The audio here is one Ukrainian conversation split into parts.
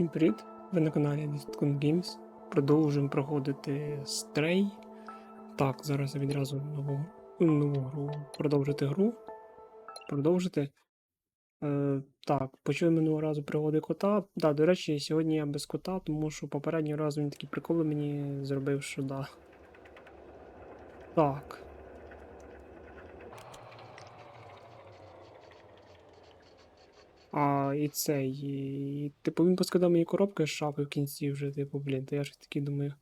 Всім привіт! Ви на каналі Discount Games. Продовжуємо проходити Stray. Так, зараз я відразу нову, нову гру. Продовжити гру. Продовжити. Е, так, почули минулого разу пригоди кота. Да, до речі, сьогодні я без кота, тому що попереднього разу він такі приколи мені зробив, що да. Так. А, і цей. І, типу, він поскидав мені коробки з шафи в кінці вже, типу, блін, то я ж такий думаю.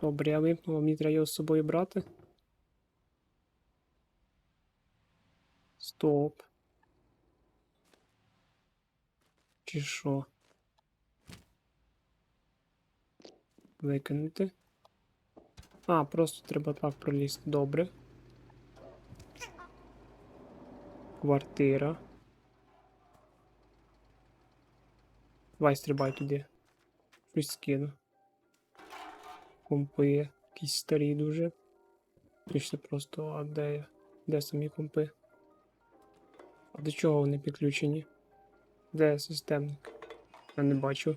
Добре, я вимкнув, мені треба його з собою брати. Стоп. Чи що? Викинути. А, просто треба так пролізти. Добре. Квартира. Давай стрибай туди. Щось скину. Компи якісь старі дуже. Точно просто, а де я? Де самі компи? А до чого вони підключені? Де системник? Я не бачу.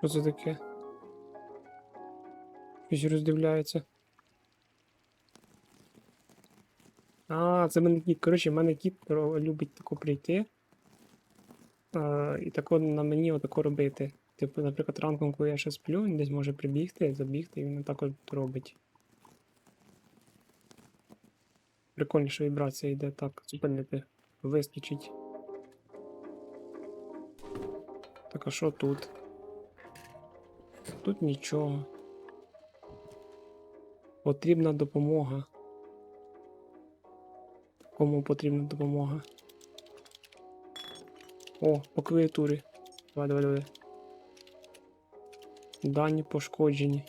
Що це таке? Щось роздивляється. А, це мене кіт. Коротше, в мене кіт любить тако прийти. А, і тако на мені отако робити. Типу, наприклад, ранком, коли я ще сплю, він десь може прибігти, забігти, і він так от робить. Прикольніша вібрація йде так, зупинити, вискочить. Так, а що тут? Тут нічого. Потрібна допомога. Кому потрібна допомога? О, по клавіатурі. Давай, давай, давай. Дані пошкоджені.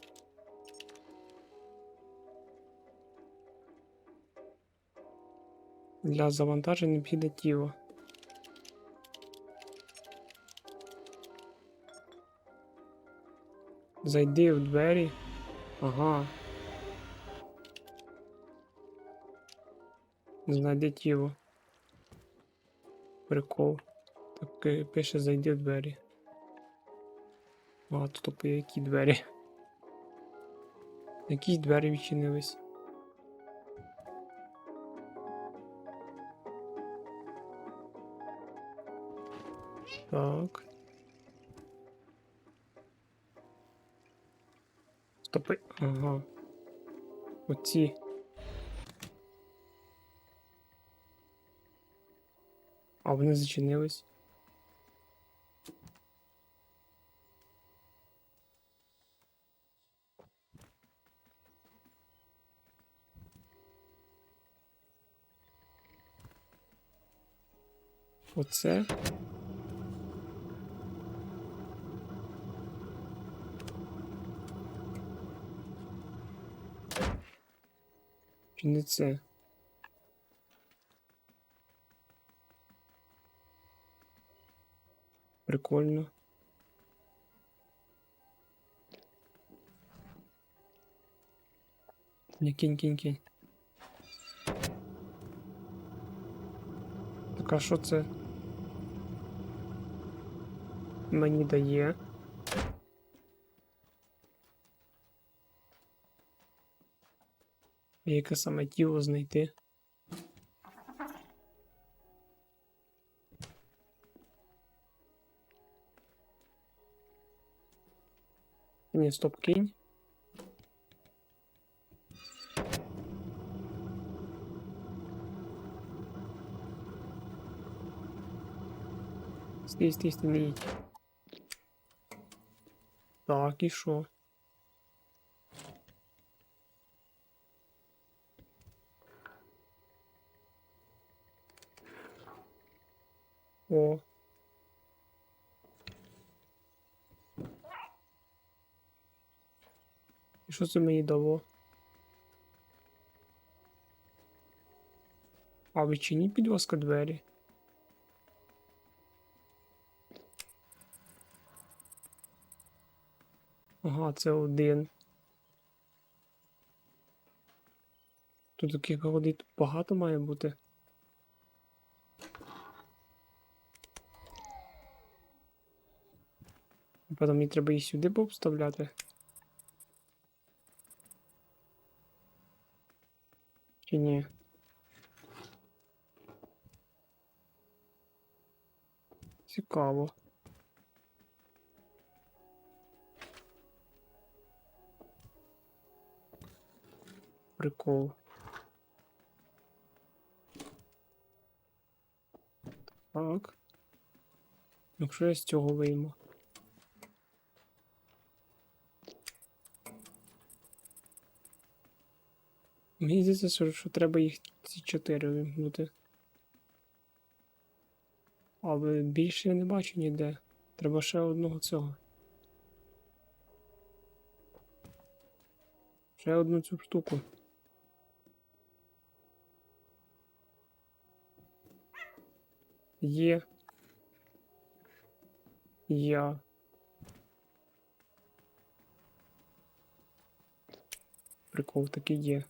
Для завантаження необхідне тіло. Зайди в двері. Ага. Знайди тіло. Прикол. Так е, пише зайди в двері. А, тут по які двері? Якісь двері відчинились. Так. Стопи. Ага. Оці. А вони зачинились. Оце. Чи не це? Прикольно. Не кинь, кинь, кинь. Так а що це? Мені дає. Яке саме тіло знайти? Ні, стоп, кинь. Стій, стій, стій, не їдь. Так, і що? О. що це мені дало? А відчиніть, будь ласка, двері. Ага, це один. Тут таких тут багато має бути. Потім мені треба їх сюди повставляти. Чи ні? Цікаво. Прикол. Так. Якщо я з цього вийму. Мені здається, що, треба їх ці чотири вимкнути. Але більше я не бачу ніде. Треба ще одного цього. Ще одну цю штуку. Є. Я. Прикол такий є.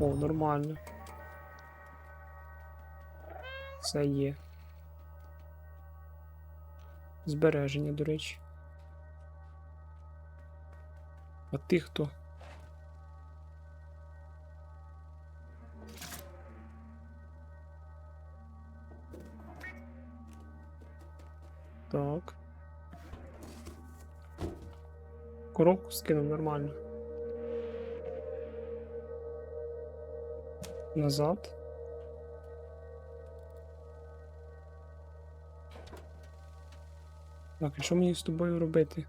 О, нормально. Це є. Збереження, до речі. А ти хто? Так. Коробку скинув нормально. Назад. Так, і що мені з тобою робити?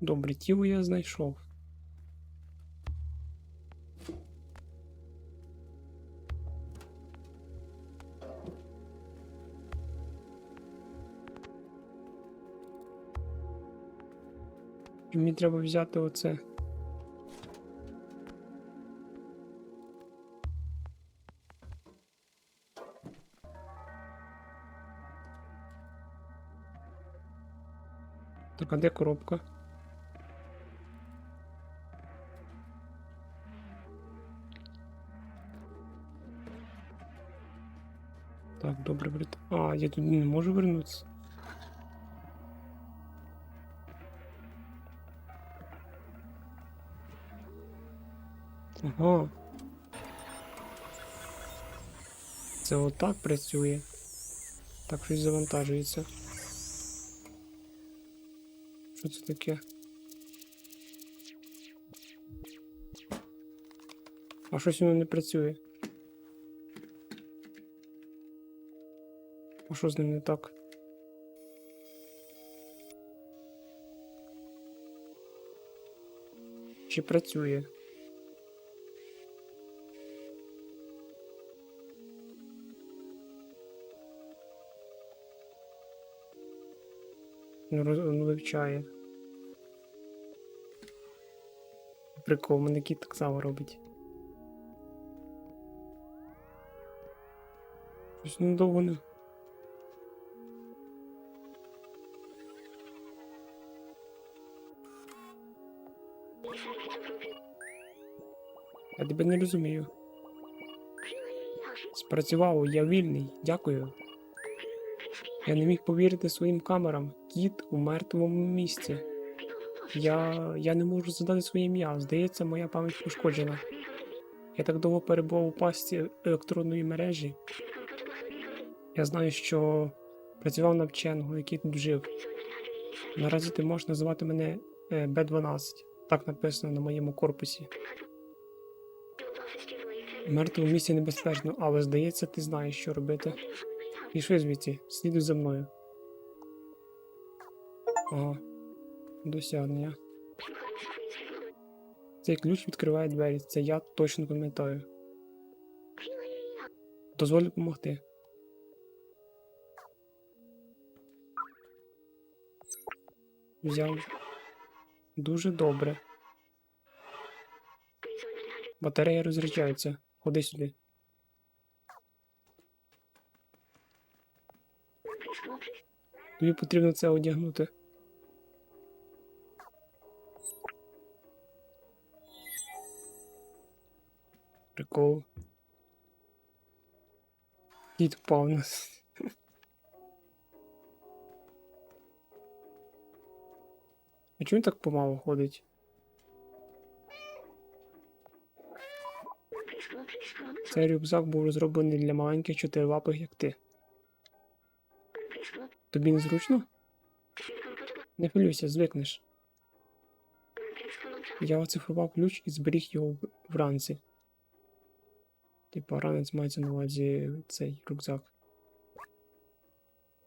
Добре, тіло я знайшов. Треба взяти оце. Так, а де коробка? Так, добре, брат. А, я тут не можу вернутися. Ага. Це отак працює. Так щось завантажується. Що це таке? А щось воно не працює. А що з ним не так? Чи працює? Вивчає. Прикол, мене кіт так само робить. Щось недовго не. Я тебе не розумію. Спрацював, я вільний, дякую. Я не міг повірити своїм камерам. Кіт у мертвому місці. Я, я не можу задати своє ім'я. Здається, моя пам'ять пошкоджена. Я так довго перебував у пасті електронної мережі. Я знаю, що працював на вченого, який тут жив. Наразі ти можеш називати мене е, Б12. Так написано на моєму корпусі. В мертвому місці небезпечно, але здається, ти знаєш, що робити. Пішли звідси, слідуй за мною. Ага. Досягнення. Цей ключ відкриває двері, це я точно пам'ятаю. Дозволь допомогти. Взяв. Дуже добре. Батарея розряджається. Ходи сюди. Тобі потрібно це одягнути. Прикол. Кіт впав нас. А чому він так помало ходить? Цей рюкзак був розроблений для маленьких чотирилапих, як ти. Тобі незручно? Не хвилюйся, звикнеш. Я оцифрував ключ і зберіг його вранці. Типа ранець мається на увазі цей рюкзак.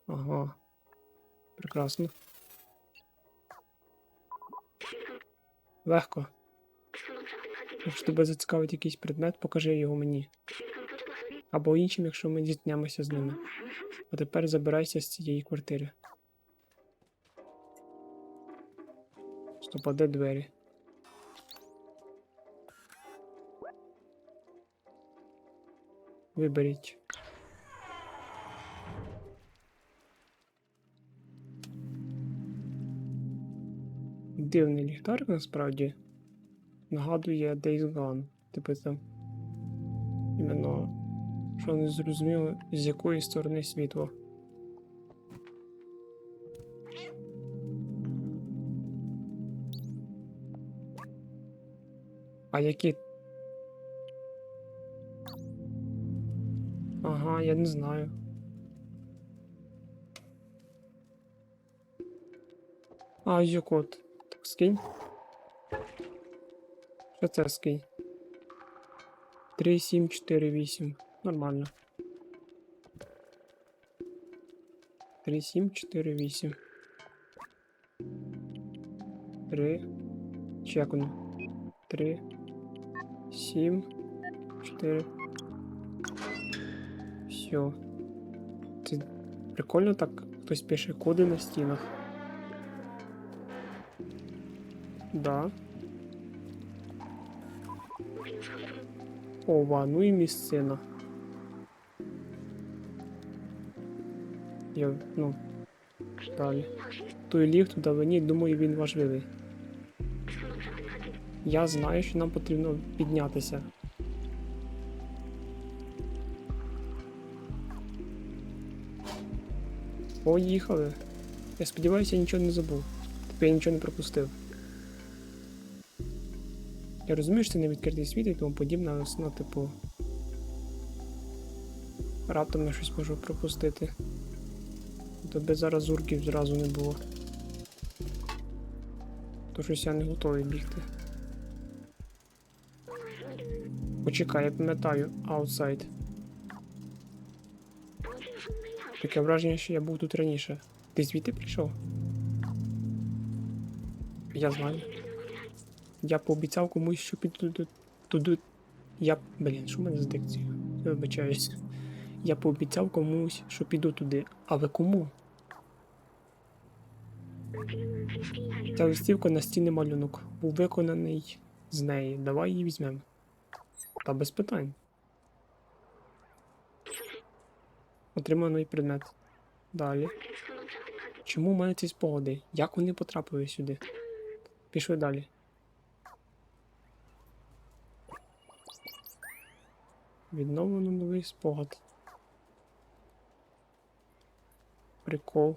Ага. Прекрасно. Легко. Якщо тебе зацікавить якийсь предмет, покажи його мені. Або іншим, якщо ми зіткнемося з ними. А тепер забирайся з цієї квартири. Стоп, а де двері? Виберіть. Дивний ліхтарик насправді нагадує Days Gone. Типу там. Іменно. Що не зрозуміло, з якої сторони світло. А які. Ага, я не знаю. А, є. Так, скинь. Що це скинь? 3, 7, 4, 8. Нормально. 3, 7, 4, 8. 3. Чи як воно? 3, 7, 4. Все. Це прикольно так хтось пише коди на стінах. Да. Ова, ну і місцина. Я, ну, далі. Той ліфт у давині, думаю, він важливий. Я знаю, що нам потрібно піднятися. Поїхали. Я сподіваюся, я нічого не забув. Тепер я нічого не пропустив. Я розумію, що це не відкритий світ і тому подібне, але ну, типу. Раптом я щось можу пропустити. Тобі зараз урків зразу не було. То щось я не готовий бігти. Почекай, я пам'ятаю, аутсайд. Таке враження, що я був тут раніше. Ти звідти прийшов? Я знаю. Я пообіцяв комусь, що піду туди. Я. Блін, що в мене з дикцією? Я вибачаюсь. Я пообіцяв комусь, що піду туди. Але кому? Ця листівка на стіни малюнок. Був виконаний з неї. Давай її візьмемо. Та без питань. Отриманий предмет. Далі. Чому в мене ці спогади? Як вони потрапили сюди? Пішли далі. Відновлено новий спогад. Прикол.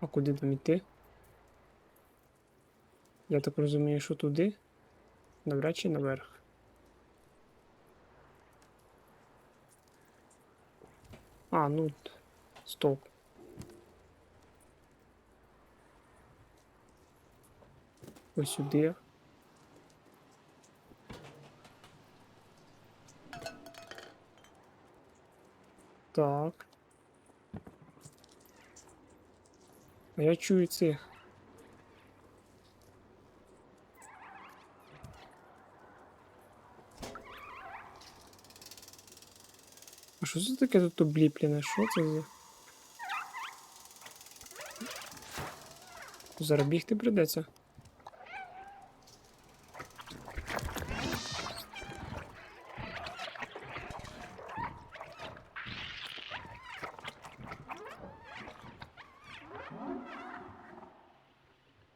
А куди нам іти? Я так розумію, що туди? Навряд чи наверх. А, ну. Стоп. Ось сюди. Так. А я чую цих. що це таке тут обліплене? Що це за? Зараз бігти придеться.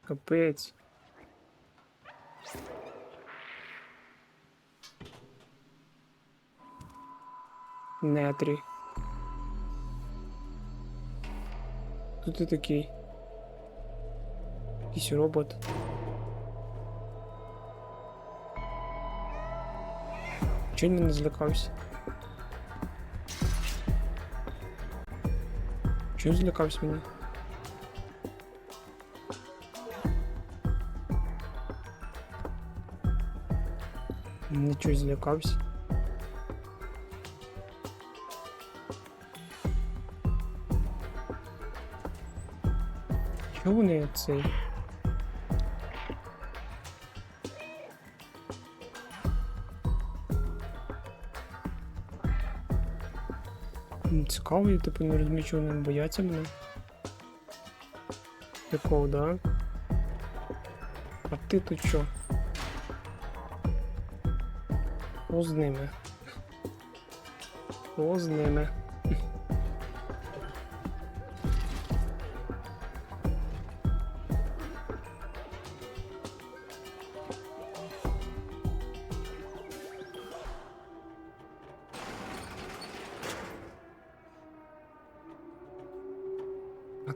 Капець. Нетрі. Хто ти такий? Якийсь робот. Чого він мене злякався? Чого злякався мене? Нічого злякався. Вони цей? Цікаво, я типу не розумію, чого вони бояться мене. Прикол, да? А ти тут що? Що з ними? Що з ними?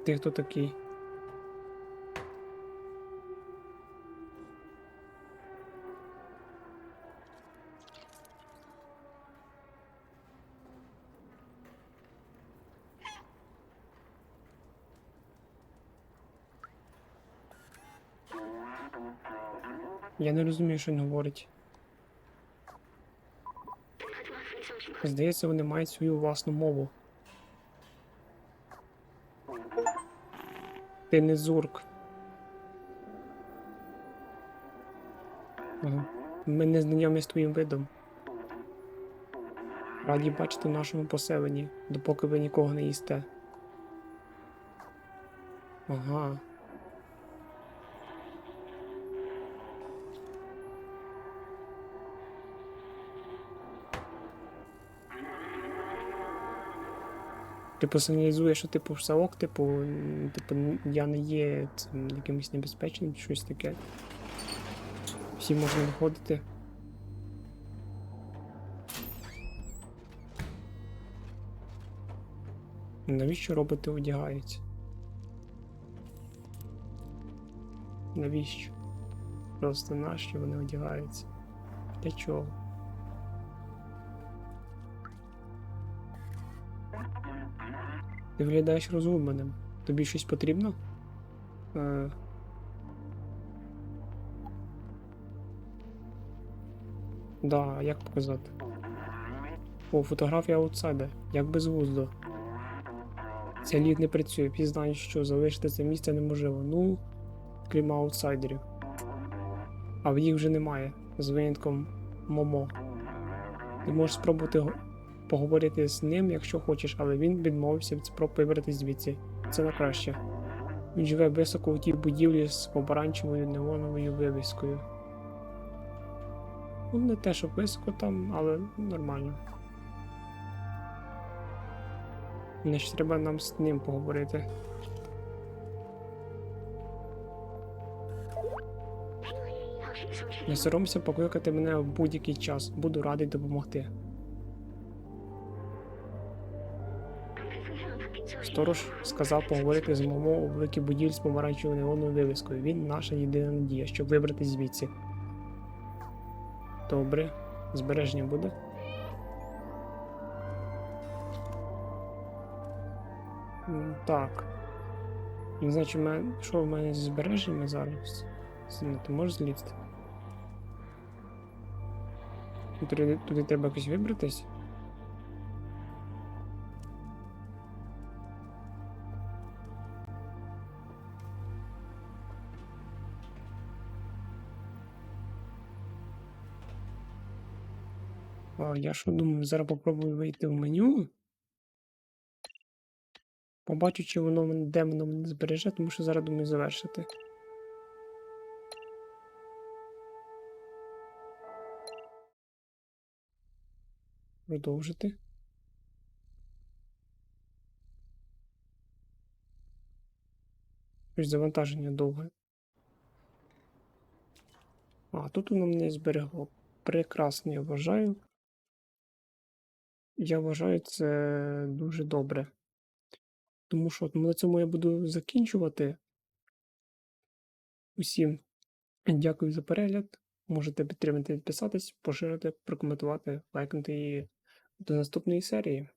Ти хто такий? Я не розумію, що він говорить. Здається, вони мають свою власну мову. Ти не зурк. Ми не знайомі з твоїм видом. Раді бачити в нашому поселенні, допоки ви нікого не їсте. Ага. Типу сигналізує, що типу все ок, типу, типу, я не є цим якимось небезпечним, щось таке. Всі можна виходити. Навіщо роботи одягаються? Навіщо? Просто нащо вони одягаються? Для чого? Ти виглядаєш розумним. Тобі щось потрібно? Е... Да, як показати? О, фотографія аутсайда. Як безглуздо. Ця лід не працює. Всі що залишити це місце неможливо. Ну, крім аутсайдерів. А в їх вже немає. З винятком Момо. Ти можеш спробувати поговорити з ним, якщо хочеш, але він відмовився від спроб вибратись звідси. Це на краще. Він живе високо у тій будівлі з помаранчевою неоновою вивіскою. Ну, не те, щоб високо там, але нормально. Значить, треба нам з ним поговорити. Не соромся покликати мене в будь-який час. Буду радий допомогти. Сторож сказав поговорити з Момо у великій будівлі з помаранчевою неонною вивіскою. Він наша єдина надія, щоб вибратись звідси. Добре. Збереження буде? Так. Не знаю, чи мене, що в мене зі збереженнями зараз. Ти можеш злізти? Туди, туди треба якось вибратись? Я що думаю, зараз попробую вийти в меню. Побачу, чи воно мене- де воно мене збереже, тому що зараз думаю завершити. Продовжити. Щось завантаження довге. А, тут воно мене зберегло. Прекрасно, я вважаю. Я вважаю це дуже добре. Тому що от на цьому я буду закінчувати. Усім дякую за перегляд. Можете підтримати, підписатись, поширити, прокоментувати, лайкнути і до наступної серії.